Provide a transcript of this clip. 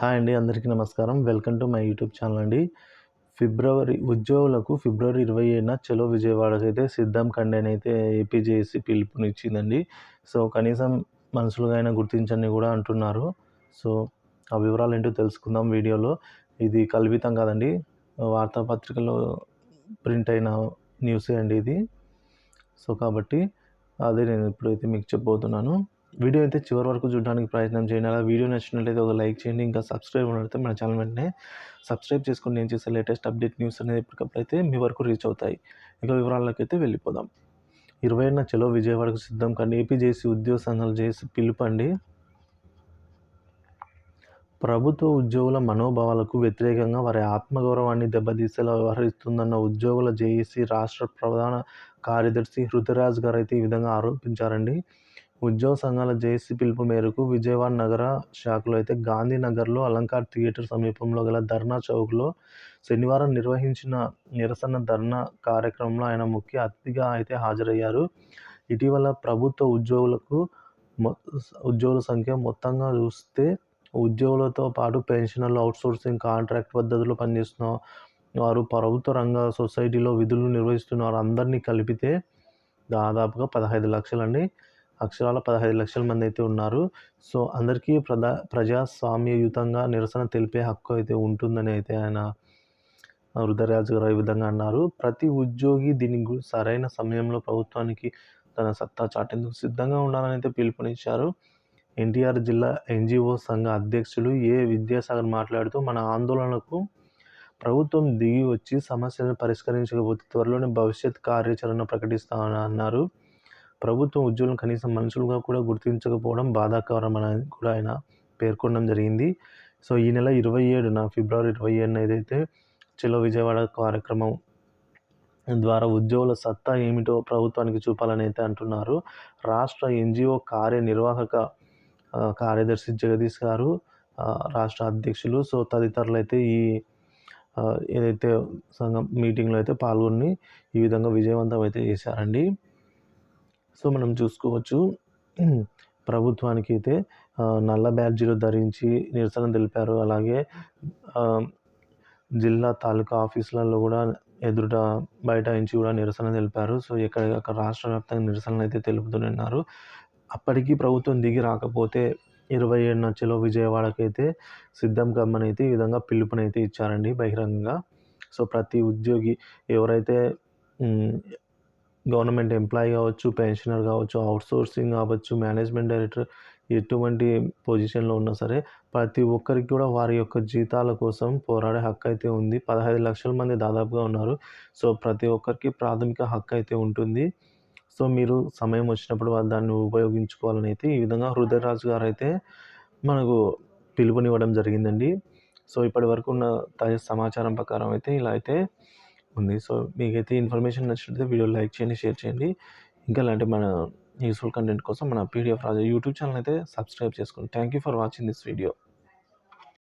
Hi అండి అందరికీ నమస్కారం. Welcome to my YouTube channel అండి. ఫిబ్రవరి ఉద్యోగులకు ఫిబ్రవరి ఇరవై ఏడున చలో విజయవాడకి అయితే సిద్ధం కండి అయితే ఏపీజేఏసీ పిలుపునిచ్చిందండి. సో కనీసం మనుషులుగా అయినా గుర్తించండి కూడా అంటున్నారు. సో ఆ వివరాలు ఏంటో తెలుసుకుందాం వీడియోలో. ఇది కల్పితం కాదండి. వార్తాపత్రికలో ప్రింట్ అయిన న్యూసే అండి ఇది. సో కాబట్టి అదే నేను ఇప్పుడైతే మీకు చెప్పబోతున్నాను. వీడియో అయితే చివరి వరకు చూడడానికి ప్రయత్నం చేయండి. అలా వీడియో నచ్చినట్లయితే ఒక లైక్ చేయండి. ఇంకా సబ్స్క్రైబ్ ఉన్నట్లయితే మన ఛానల్ వెంటనే సబ్స్క్రైబ్ చేసుకుని నేను చేసే లేటెస్ట్ అప్డేట్ న్యూస్ అనేది ఎప్పటికప్పుడు అయితే మీ వరకు రీచ్ అవుతాయి. ఇంకా వివరాల్లోకి అయితే వెళ్ళిపోదాం. ఇరవై ఏడున చలో విజయవాడకు సిద్ధం కానీ ఏపీ చేసి ఉద్యోగ సంఘాలు చేసి పిలుపండి. ప్రభుత్వ ఉద్యోగుల మనోభావాలకు వ్యతిరేకంగా వారి ఆత్మగౌరవాన్ని దెబ్బతీసేలా వ్యవహరిస్తుందన్న ఉద్యోగుల జేఏసీ రాష్ట్ర ప్రధాన కార్యదర్శి హృదయరాజ్ గారు అయితే ఈ విధంగా ఆరోపించారండి. ఉద్యోగ సంఘాల జేఏసీ పిలుపు మేరకు విజయవాడ నగర శాఖలో అయితే గాంధీనగర్లో అలంకార్ థియేటర్ సమీపంలో గల ధర్నా చౌక్లో శనివారం నిర్వహించిన నిరసన ధర్నా కార్యక్రమంలో ఆయన ముఖ్య అతిథిగా అయితే హాజరయ్యారు. ఇటీవల ప్రభుత్వ ఉద్యోగులకు ఉద్యోగుల సంఖ్య మొత్తంగా చూస్తే ఉద్యోగులతో పాటు పెన్షనర్లు అవుట్సోర్సింగ్ కాంట్రాక్ట్ పద్ధతిలో పనిచేస్తున్న వారు ప్రభుత్వ రంగ సొసైటీలో విధులు నిర్వహిస్తున్న వారు అందరినీ కలిపితే దాదాపుగా పదహైదు లక్షలండి. అక్షరాల పదహైదు లక్షల మంది అయితే ఉన్నారు. సో అందరికీ ప్రజా ప్రజాస్వామ్యయుతంగా నిరసన తెలిపే హక్కు అయితే ఉంటుందని అయితే ఆయన రుద్రరాజు గారు ఈ విధంగా అన్నారు. ప్రతి ఉద్యోగి దీని సరైన సమయంలో ప్రభుత్వానికి తన సత్తా చాటేందుకు సిద్ధంగా ఉండాలని అయితే పిలుపునిచ్చారు. ఎన్టీఆర్ జిల్లా ఎన్జిఓ సంఘ అధ్యక్షులు ఏ విద్యాసాగర్ మాట్లాడుతూ మన ఆందోళనకు ప్రభుత్వం దిగి వచ్చి సమస్యలను పరిష్కరించకపోతే త్వరలోనే భవిష్యత్ కార్యాచరణ ప్రకటిస్తామని అన్నారు ప్రభుత్వం ఉద్యోగులను కనీసం మనుషులుగా కూడా గుర్తించకపోవడం బాధాకరమని కూడా ఆయన పేర్కొనడం జరిగింది. సో ఈ నెల ఇరవై ఏడున ఫిబ్రవరి ఇరవై ఏడున ఏదైతే చలో విజయవాడ కార్యక్రమం ద్వారా ఉద్యోగుల సత్తా ఏమిటో ప్రభుత్వానికి చూపాలని అయితే అంటున్నారు. రాష్ట్ర ఎన్జిఓ కార్యనిర్వాహక కార్యదర్శి జగదీష్ గారు రాష్ట్ర అధ్యక్షులు సో తదితరులు అయితే ఈ ఏదైతే సంఘం మీటింగ్లో అయితే పాల్గొని ఈ విధంగా విజయవంతం అయితే చేశారండి. సో మనం చూసుకోవచ్చు. ప్రభుత్వానికి అయితే నల్ల బ్యాడ్జీలు ధరించి నిరసన తెలిపారు. అలాగే జిల్లా తాలూకా ఆఫీసులలో కూడా ఎదుట బైఠాయించి కూడా నిరసన తెలిపారు. సో ఎక్కడ రాష్ట్ర వ్యాప్తంగా నిరసనలు అయితే తెలుపుతున్నారు అప్పటికీ ప్రభుత్వం దిగి రాకపోతే ఇరవై ఏడున చలో విజయవాడకైతే సిద్ధం కమ్మనైతే అయితే ఈ విధంగా పిలుపునైతే ఇచ్చారండి బహిరంగంగా. సో ప్రతి ఉద్యోగి ఎవరైతే గవర్నమెంట్ ఎంప్లాయీ కావచ్చు పెన్షనర్ కావచ్చు అవుట్సోర్సింగ్ కావచ్చు మేనేజ్మెంట్ డైరెక్టర్ ఎటువంటి పొజిషన్లో ఉన్నా సరే ప్రతి ఒక్కరికి కూడా వారి యొక్క జీతాల కోసం పోరాడే హక్కు అయితే ఉంది. పదహైదు లక్షల మంది దాదాపుగా ఉన్నారు. సో ప్రతి ఒక్కరికి ప్రాథమిక హక్కు అయితే ఉంటుంది. సో మీరు సమయం వచ్చినప్పుడు దాన్ని ఉపయోగించుకోవాలని అయితే ఈ విధంగా హృదయరాజు గారు అయితే మనకు పిలుపునివ్వడం జరిగిందండి. సో ఇప్పటి వరకు ఉన్న తాజా సమాచారం ప్రకారం అయితే ఇలా అయితే ఉంది. సో మీకైతే ఇన్ఫర్మేషన్ నచ్చినట్లయితే వీడియో లైక్ చేయండి షేర్ చేయండి. ఇంకా ఇలాంటి మన యూస్ఫుల్ కంటెంట్ కోసం మన పీడిఎఫ్ రాజా యూట్యూబ్ ఛానల్ అయితే సబ్స్క్రైబ్ చేసుకోండి. Thank you for watching this video.